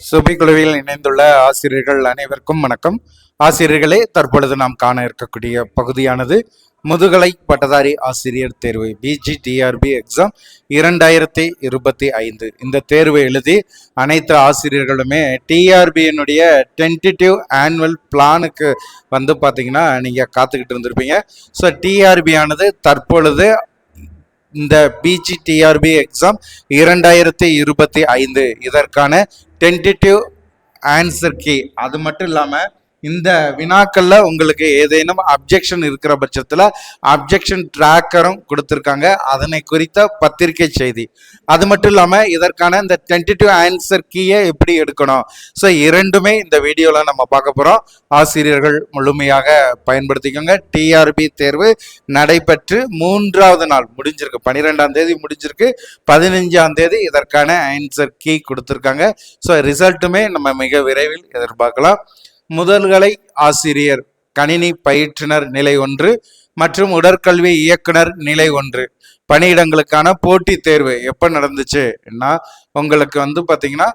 சுபி குழுவில் இணைந்துள்ள ஆசிரியர்கள் அனைவருக்கும் வணக்கம். ஆசிரியர்களே தற்பொழுது நாம் காண இருக்கக்கூடிய பகுதியானது முதுகலை பட்டதாரி ஆசிரியர் தேர்வு பிஜிடிஆர்பி எக்ஸாம் இரண்டாயிரத்தி இருபத்தி ஐந்து. இந்த தேர்வை எழுதி அனைத்து ஆசிரியர்களுமே டிஆர்பியினுடைய டென்டிட்டிவ் ஆனுவல் பிளானுக்கு வந்து பார்த்தீங்கன்னா நீங்கள் காத்துக்கிட்டு இருந்திருப்பீங்க. ஸோ டிஆர்பி ஆனது தற்பொழுது இந்த பிஜிடிஆர்பி எக்ஸாம் இரண்டாயிரத்தி இருபத்தி ஐந்து. இதற்கான டென்டேட்டிவ் ஆன்சர் கே அது மட்டும் இல்லாமல் இந்த வினாக்கள்ல உங்களுக்கு ஏதேனும் அப்ஜெக்ஷன் இருக்கிற பட்சத்தில் அப்ஜெக்ஷன் ட்ராக்கரும் கொடுத்துருக்காங்க. அதனை குறித்த பத்திரிகை செய்தி. அது மட்டும் இல்லாமல் இதற்கான இந்த டென்டிட்டிவ் ஆன்சர் கீயை எப்படி எடுக்கணும்? ஸோ இரண்டுமே இந்த வீடியோவில் நம்ம பார்க்க போகிறோம் ஆசிரியர்கள் முழுமையாக பயன்படுத்திக்கோங்க. டிஆர்பி தேர்வு நடைபெற்று மூன்றாவது நாள் முடிஞ்சிருக்கு. பன்னிரெண்டாம் தேதி முடிஞ்சிருக்கு. பதினஞ்சாம் தேதி இதற்கான ஆன்சர் கீ கொடுத்துருக்காங்க. ஸோ ரிசல்ட்டுமே நம்ம மிக விரைவில் எதிர்பார்க்கலாம். முதல்கலை ஆசிரியர் கணினி பயிற்றுனர் நிலை ஒன்று மற்றும் உடற்கல்வி இயக்குனர் நிலை ஒன்று. பணியிடங்களுக்கான போட்டித் தேர்வு எப்போ நடந்துச்சுன்னா உங்களுக்கு வந்து பார்த்தீங்கன்னா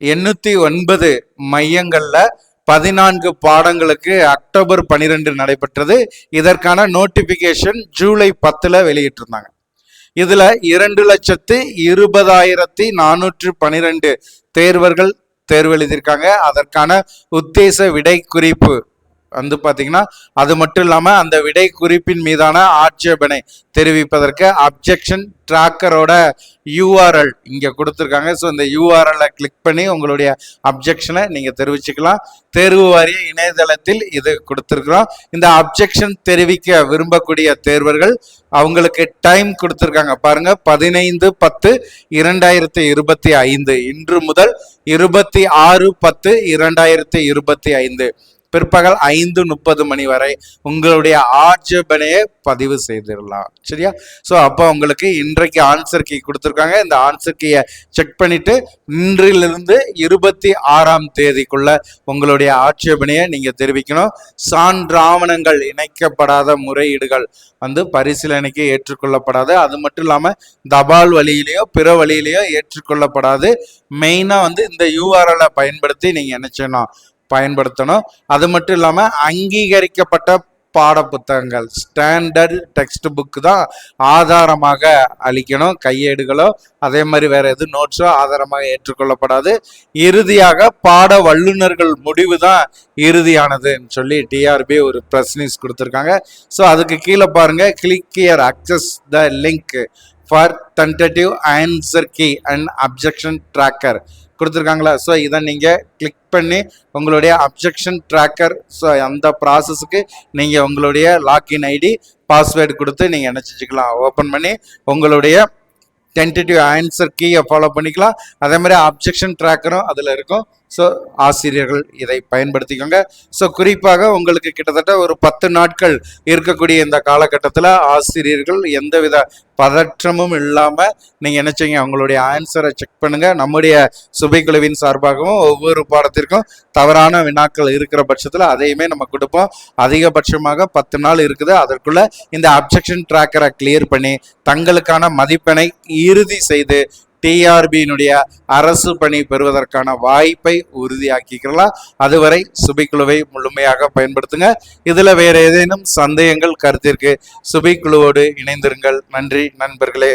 எண்ணூத்தி ஒன்பது மையங்கள்ல பதினான்கு பாடங்களுக்கு அக்டோபர் பனிரெண்டு நடைபெற்றது. இதற்கான நோட்டிபிகேஷன் ஜூலை பத்துல வெளியிட்டிருந்தாங்க. இதுல இரண்டு லட்சத்து இருபதாயிரத்தி நானூற்று பனிரெண்டு தேர்வர்கள் தேர்வு எழுதியிருக்காங்க. அதற்கான உத்தேச விடை குறிப்பு வந்து பார்த்தீங்கன்னா அது மட்டும் இல்லாமல் அந்த விடை குறிப்பின் மீதான ஆட்சேபனை தெரிவிப்பதற்கு அப்ஜெக்ஷன் ட்ராக்கரோட யூஆர்எல் இங்கே கொடுத்துருக்காங்க. ஸோ இந்த யூஆர்எல்லை கிளிக் பண்ணி உங்களுடைய அப்ஜெக்ஷனை நீங்கள் தெரிவிச்சுக்கலாம். தேர்வு வாரிய இணையதளத்தில் இது கொடுத்துருக்குறோம். இந்த அப்ஜெக்ஷன் தெரிவிக்க விரும்பக்கூடிய தேர்வர்கள் அவங்களுக்கு டைம் கொடுத்துருக்காங்க. பாருங்க பதினைந்து பத்து இரண்டாயிரத்தி இருபத்தி ஐந்து. இன்று முதல் இருபத்தி ஆறு பத்து இரண்டாயிரத்தி இருபத்தி ஐந்து. பிற்பகல் ஐந்து முப்பது மணி வரை உங்களுடைய ஆட்சேபனையை பதிவு செய்திடலாம். சரியா? ஸோ அப்போ உங்களுக்கு இன்றைக்கு ஆன்சர் கீ கொடுத்துருக்காங்க. இந்த ஆன்சர் கீயை செக் பண்ணிட்டு இன்றிலிருந்து இருபத்தி ஆறாம் தேதிக்குள்ள உங்களுடைய ஆட்சேபனையை நீங்க தெரிவிக்கணும். சான்றாவணங்கள் இணைக்கப்படாத முறையீடுகள் வந்து பரிசீலனைக்கு ஏற்றுக்கொள்ளப்படாது. அது மட்டும் இல்லாமல் தபால் வழியிலையோ பிற வழியிலையோ ஏற்றுக்கொள்ளப்படாது. மெயினாக வந்து இந்த யூஆர்எல்லை பயன்படுத்தி நீங்கள் என்ன செய்யணும் பயன்படுத்தணும். அது மட்டும் இல்லாமல் அங்கீகரிக்கப்பட்ட பாட புத்தகங்கள் ஸ்டாண்டர்ட் டெக்ஸ்ட் புக்கு தான் ஆதாரமாக அளிக்கணும் கையேடுகளோ அதே மாதிரி வேற எது நோட்ஸோ ஆதாரமாக ஏற்றுக்கொள்ளப்படாது. இறுதியாக பாட வல்லுநர்கள் முடிவு தான் இறுதியானதுன்னு சொல்லி டிஆர்பி ஒரு ப்ரெஸ் நியூஸ் கொடுத்துருக்காங்க. ஸோ அதுக்கு கீழே பாருங்க click here access the link for tentative answer key and objection tracker கொடுத்துருக்காங்களா? ஸோ இதை நீங்கள் கிளிக் பண்ணி உங்களுடைய அப்ஜெக்ஷன் ட்ராக்கர் ஸோ அந்த ப்ராசஸுக்கு நீங்கள் உங்களுடைய லாக்இன் ஐடி பாஸ்வேர்டு கொடுத்து நீங்கள் என்ன செஞ்சுக்கலாம்? ஓப்பன் பண்ணி உங்களுடைய டென்டேட்டிவ் ஆன்சர் கீயை ஃபாலோ பண்ணிக்கலாம். அதே மாதிரி அப்ஜெக்ஷன் ட்ராக்கரும் அதில் இருக்கும். ஸோ ஆசிரியர்கள் இதை பயன்படுத்திக்கோங்க. ஸோ குறிப்பாக உங்களுக்கு கிட்டத்தட்ட ஒரு பத்து நாட்கள் இருக்கக்கூடிய இந்த காலகட்டத்தில் ஆசிரியர்கள் எந்தவித பதற்றமும் இல்லாமல் நீங்கள் என்ன செய்யுங்க? ஆன்சரை செக் பண்ணுங்கள் நம்முடைய சுபைக்குழுவின் சார்பாகவும் ஒவ்வொரு பாடத்திற்கும் தவறான வினாக்கள் இருக்கிற பட்சத்தில் அதையுமே நம்ம கொடுப்போம். அதிகபட்சமாக பத்து நாள் இருக்குது. அதற்குள்ளே இந்த அப்ஜெக்ஷன் ட்ராக்கரை கிளியர் பண்ணி தங்களுக்கான மதிப்பெண்ணை இறுதி செய்து டிஆர்பியினுடைய அரசு பணி பெறுவதற்கான வாய்ப்பை உறுதியாக்கிக்கலாம் அதுவரை சுபிக்குழுவை முழுமையாக பயன்படுத்துங்க. இதுல வேற ஏதேனும் சந்தேகங்கள் கருத்திற்கு சுபிக்குழுவோடு இணைந்திருங்கள். நன்றி நண்பர்களே.